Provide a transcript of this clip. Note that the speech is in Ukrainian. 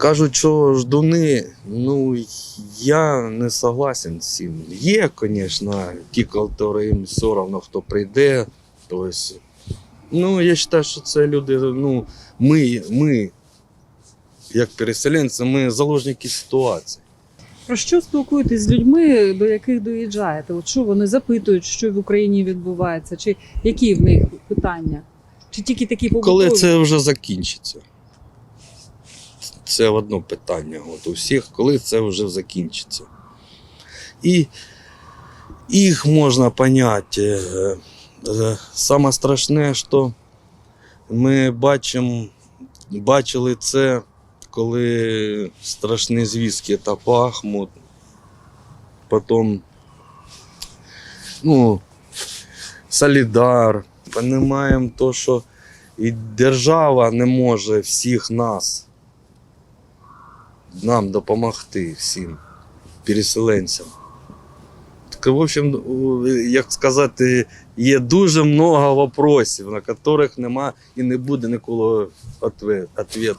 Кажуть, що ждуни, ну я не согласен з цим. Є, звісно, ті, коли їм все одно, хто прийде. Тобто, ну, я вважаю, що це люди, ну, ми, ми як переселенці, ми заложники ситуації. Про що спілкуєтесь з людьми, до яких доїжджаєте? От що вони запитують, що в Україні відбувається, чи які в них питання? Чи тільки такі побутові? Коли це вже закінчиться? Це одно питання от у всіх, коли це вже закінчиться. І їх можна поняти. Е, е, Саме страшне, що ми бачимо, бачили це, коли страшні звістки та Бахмут, потім ну, Солідар. Понимаємо то, що і держава не може всіх нас нам допомогти всім переселенцям. Так, в общем, як сказати, є дуже багато вопросів, на яких нема і не буде ніколи відповіді.